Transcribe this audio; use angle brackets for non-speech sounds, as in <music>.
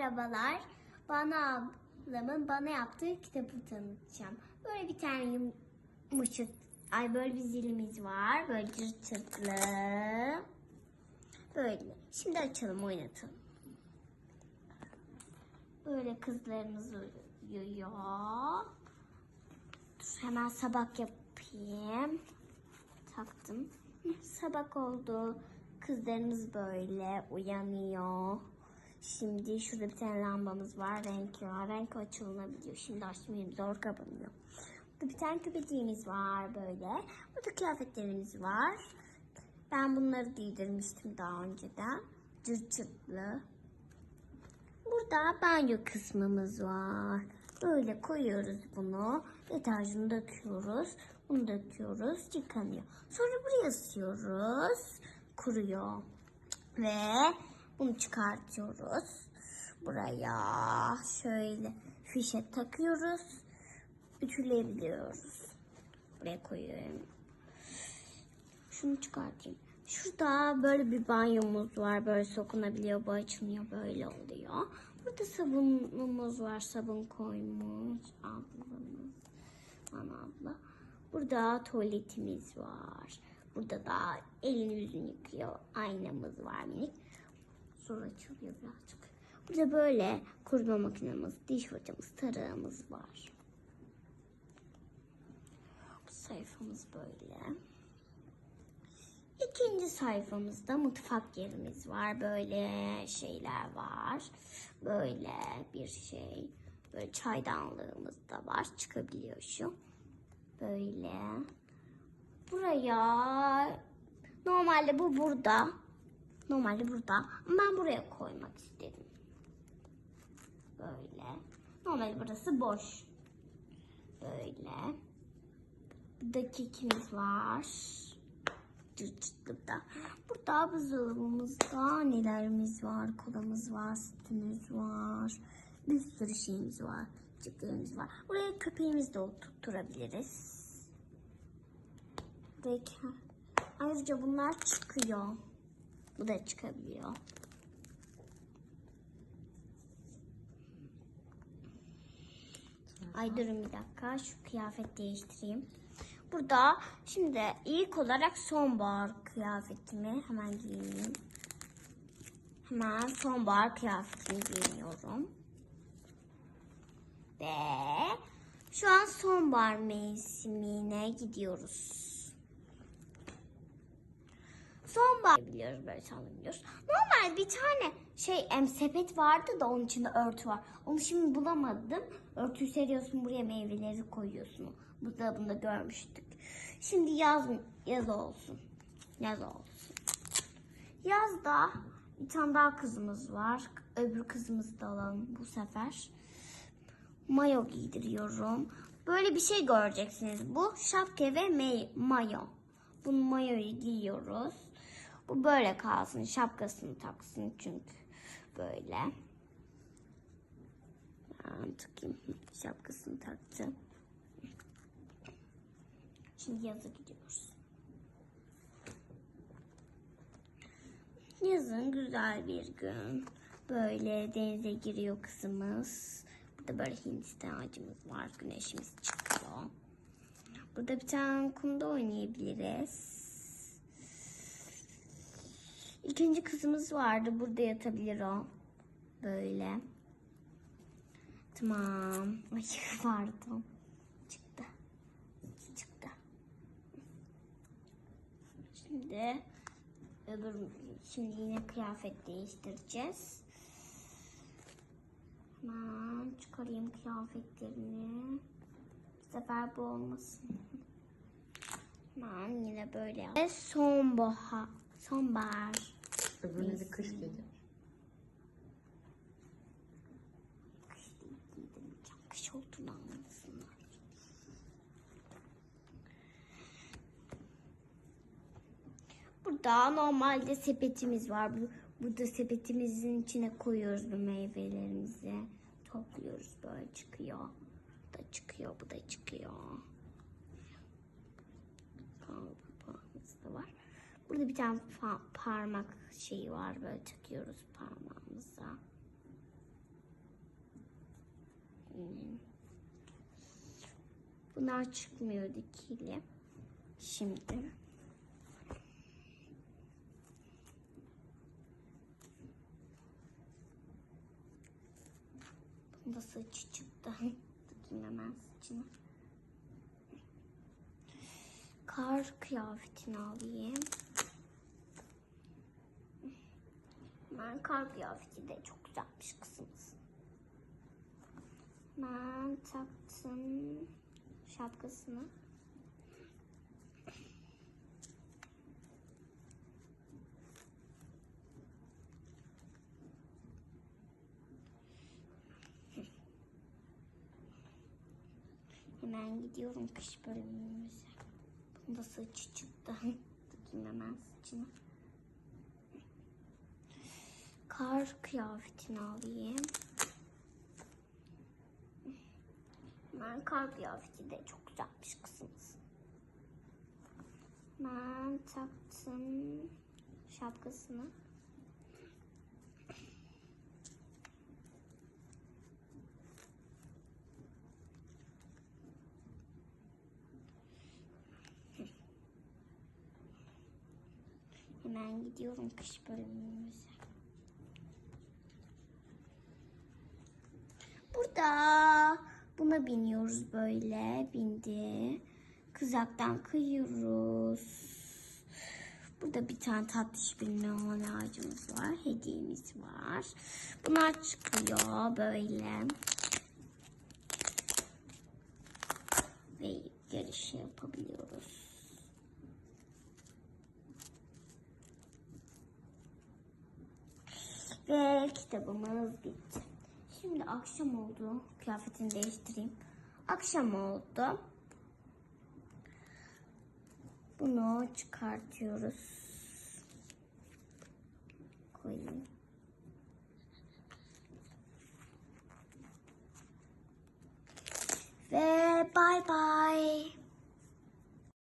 Merhabalar. Bana ablamın bana yaptığı kitabı tanıtacağım. Böyle bir tane yumuşak, ay böyle bir zilimiz var. Böyle cırt cırtlı. Böyle. Şimdi açalım oynatalım. Böyle kızlarımız uyuyor. Hemen sabah yapayım. Taktım. Sabah oldu. Kızlarımız böyle uyanıyor. Şimdi şurada bir tane lambamız var. Renk var. Renk açılabiliyor. Şimdi açmayayım. Zor kapanıyor. Burada bir tane köpeciğimiz var böyle. Burada kıyafetlerimiz var. Ben bunları giydirmiştim daha önceden. Cırt cırtlı. Burada banyo kısmımız var. Böyle koyuyoruz bunu. Deterjanı döküyoruz. Bunu döküyoruz. Yıkanıyor. Sonra buraya asıyoruz. Kuruyor. Ve bunu çıkartıyoruz. Buraya şöyle fişe takıyoruz. Ütüleyebiliyoruz. Buraya koyuyorum. Şunu çıkartayım. Şurada böyle bir banyomuz var. Böyle sokunabiliyor. Bu açılmıyor. Böyle oluyor. Burada sabunumuz var. Sabun koymuş ablamız. Ana abla. Burada tuvaletimiz var. Burada da elini yüzünü yıkıyor. Aynamız var minik. Sonra açılıyor birazcık. Burada böyle kurutma makinemiz, diş fırçamız, tarağımız var. Bu sayfamız böyle. İkinci sayfamızda mutfak yerimiz var. Böyle şeyler var. Böyle bir şey. Böyle çaydanlığımız da var. Çıkabiliyor şu. Böyle. Buraya normalde bu burada. Normalde burada. Ben buraya koymak istedim. Böyle. Normalde burası boş. Böyle. Burada kekimiz var. Cırcıklıkta. Burada buzdolabımızda nelerimiz var? Kolamız var, sütümüz var. Bir sürü şeyimiz var. Cıklarımız var. Buraya köpeğimizi de oturtturabiliriz. Buradaki... Ayrıca bunlar çıkıyor. Bu da çıkabiliyor. Ay durun bir dakika. Şu kıyafet değiştireyim. Burada şimdi ilk olarak sonbahar kıyafetimi hemen giyineyim. Hemen sonbahar kıyafetimi giyiniyorum. Ve şu an sonbahar mevsimine gidiyoruz. Sonbahar biliyoruz böyle sallanıyoruz. Normal bir tane şey em, sepet vardı da onun içinde örtü var. Onu şimdi bulamadım. Örtüyü seriyorsun buraya meyveleri koyuyorsun. Bu da bunda görmüştük. Şimdi yaz yaz olsun. Yaz olsun. Yazda bir tane daha kızımız var. Öbür kızımızı da alalım bu sefer. Mayo giydiriyorum. Böyle bir şey göreceksiniz. Bu şapka ve me- mayo. Bu mayoyu giyiyoruz. Bu böyle kalsın. Şapkasını taksın çünkü böyle. Ben takayım. Şapkasını taktı. Şimdi yaza gidiyoruz. Yazın güzel bir gün. Böyle denize giriyor kızımız. Burada böyle Hindistan ağacımız var. Güneşimiz çıkıyor. Burada bir tane kumda oynayabiliriz. İkinci kızımız vardı. Burada yatabilir o. Böyle. Tamam. Ay <laughs> pardon. Çıktı. Çıktı. Şimdi öbür şimdi yine kıyafet değiştireceğiz. Hemen çıkarayım kıyafetlerini. Bu sefer bu olmasın. Hemen yine böyle. Ve sonbahar. Sonbahar. Öbürüne de kış dedi. Kış değil, giydirmeyeceğim. Kış olduğunu anlasınlar. Burada normalde sepetimiz var. Bu, burada sepetimizin içine koyuyoruz bu meyvelerimizi. Topluyoruz böyle çıkıyor. Bu da çıkıyor, bu da çıkıyor. Burada bir tane pa parmak şeyi var. Böyle takıyoruz parmağımıza. Hmm. Bunlar çıkmıyor dikili. Şimdi. Bunda saçı çıktı. <laughs> Dikeyim hemen saçını. Kar kıyafetini alayım. Ben kar kıyafeti de çok güzelmiş kızımız. Ben taktım şapkasını. Hemen gidiyorum kış bölümümüze. Bunda saçı çıktı. <laughs> Bakayım hemen saçını. Kar kıyafetini alayım. Ben kar kıyafeti de çok güzelmiş kızımız. Ben taktım şapkasını. Hemen gidiyorum kış bölümümüze. Burada buna biniyoruz böyle. Bindi. Kızaktan kıyıyoruz. Burada bir tane tatlış bir limon ağacımız var. Hediyemiz var. Bunlar çıkıyor böyle. Ve yarışı yapabiliyoruz. Ve kitabımız bitti. Şimdi akşam oldu. Kıyafetini değiştireyim. Akşam oldu. Bunu çıkartıyoruz. Koyayım. Ve bay bay.